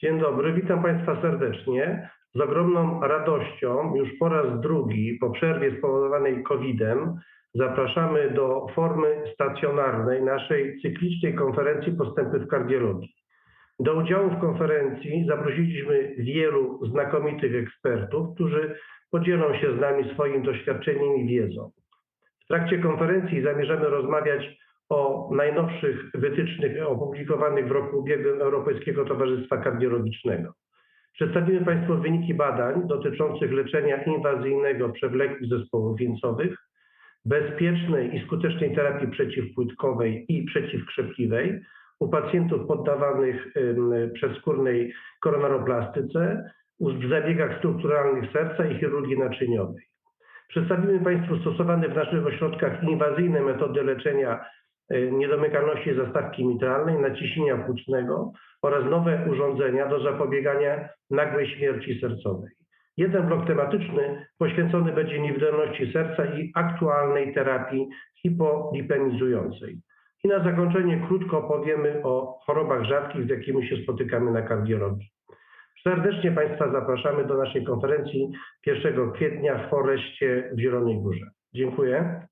Dzień dobry, witam Państwa serdecznie. Z ogromną radością już po raz drugi po przerwie spowodowanej COVID-em zapraszamy do formy stacjonarnej naszej cyklicznej konferencji Postępy w kardiologii. Do udziału w konferencji zaprosiliśmy wielu znakomitych ekspertów, którzy podzielą się z nami swoim doświadczeniem i wiedzą. W trakcie konferencji zamierzamy rozmawiać o najnowszych wytycznych opublikowanych w roku ubiegłym Europejskiego Towarzystwa Kardiologicznego. Przedstawimy Państwu wyniki badań dotyczących leczenia inwazyjnego przewlekłych zespołów wieńcowych, bezpiecznej i skutecznej terapii przeciwpłytkowej i przeciwkrzepliwej u pacjentów poddawanych ym, przeskórnej koronaroplastyce, w zabiegach strukturalnych serca i chirurgii naczyniowej. Przedstawimy Państwu stosowane w naszych ośrodkach inwazyjne metody leczenia niedomykalności zastawki mitralnej, naciśnienia płucznego oraz nowe urządzenia do zapobiegania nagłej śmierci sercowej. Jeden blok tematyczny poświęcony będzie indywidualności serca i aktualnej terapii hipolipemizującej. I na zakończenie krótko opowiemy o chorobach rzadkich, z jakimi się spotykamy na kardiologii. Serdecznie Państwa zapraszamy do naszej konferencji 1 kwietnia w Foreście w Zielonej Górze. Dziękuję.